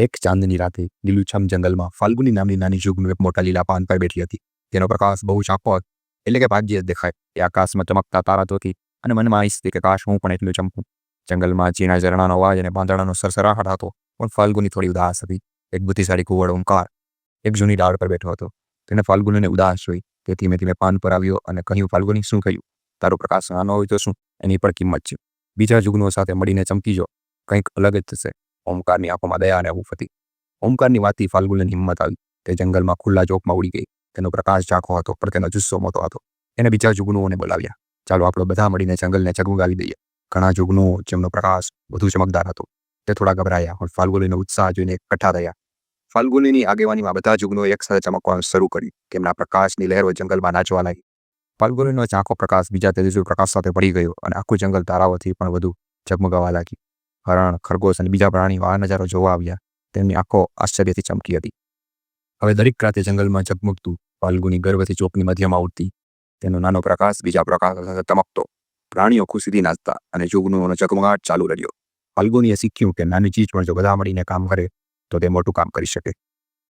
એક ચાંદની રાતે લીલુંછમ જંગલમાં ફાલ્ગુની નામની નાની જુગનું એક મોટા લીલા પાન પર બેઠી હતી. તેનો પ્રકાશ બહુ ચાપો એટલે કે ભાગ્યે જ દેખાય. એ આકાશમાં ચમકતા તારા જોતી અને મનમાં ઈચ્છતી કે કાશ હું પણ એટલું ચમકું. જંગલમાં ચીના ઝરણાનો અવાજ અને બાંધણાનો સરસરાહટ હતો, પણ ફાલ્ગુની થોડી ઉદાસ હતી. એક બુદ્ધિશાળી કુવળ ઓમકાર એક જૂની ડાળ પર બેઠો હતો. તેને ફાલ્ગુનીને ઉદાસ જોઈ. તે ધીમે ધીમે પાન પર આવ્યો અને કહ્યું, ફાલ્ગુની, શું કહ્યું તારો પ્રકાશ નાનો હોય તો શું? એની પણ કિંમત છે. બીજા જુગનો સાથે મળીને ચમકી જો કંઈક અલગ જ થશે. ઓમકારની આંખોમાં દયા અને ઊફ હતી. ઓમકારની વાતથી ફાલ્ગુનની હિંમત આવી તે જંગલમાં ખુલ્લા ચોકમાં ઉડી ગઈ. તેનો પ્રકાશ ઝાંખો હતો, પણ તેનો જુસ્સો મોટો હતો. એને બીજા જુગનુઓને બોલાવ્યા. ચાલો આપણે બધા મળીને જંગલને ચગમગાવી દઈએ. ઘણા જુગનુઓ જેમનો પ્રકાશ વધુ ચમકદાર હતો. તે થોડા ગભરાયા, પણ ફાલ્ગુનીનો ઉત્સાહ જોઈને એકઠા થયા. ફાલ્ગુનીની આગેવાનીમાં બધા જુગનુઓ એકસાથે ચમકવાનું શરૂ કર્યું તેમના પ્રકાશની લહેરો જંગલમાં નાચવા લાગી. ફાલ્ગુનીનો ઝાંખો પ્રકાશ બીજા તેજસ્વી પ્રકાશ સાથે ભળી ગયો અને આખું જંગલ તારાઓથી પણ વધુ ઝગમગાવા લાગી હરણ, ખરગોશ અને બીજા પ્રાણીઓ આ નજારો જોવા આવ્યા. તેમની આંખો આશ્ચર્યથી ચમકી હતી. હવે દરેક રાતે જંગલમાં ઝગમગતું ફાલ્ગુની ગર્વથી ચોકની મધ્યમાં ઉડતી. તેનો નાનો પ્રકાશ બીજા પ્રકાશ સાથે ચમકતો. પ્રાણીઓ ખુશીથી નાચતા અને જુગનું ચગમગાટ ચાલુ રહ્યો. ફાલ્ગુનીએ શીખ્યું કે નાની ચીજ પણ જો બધા મળીને કામ કરે, તો તે મોટું કામ કરી શકે.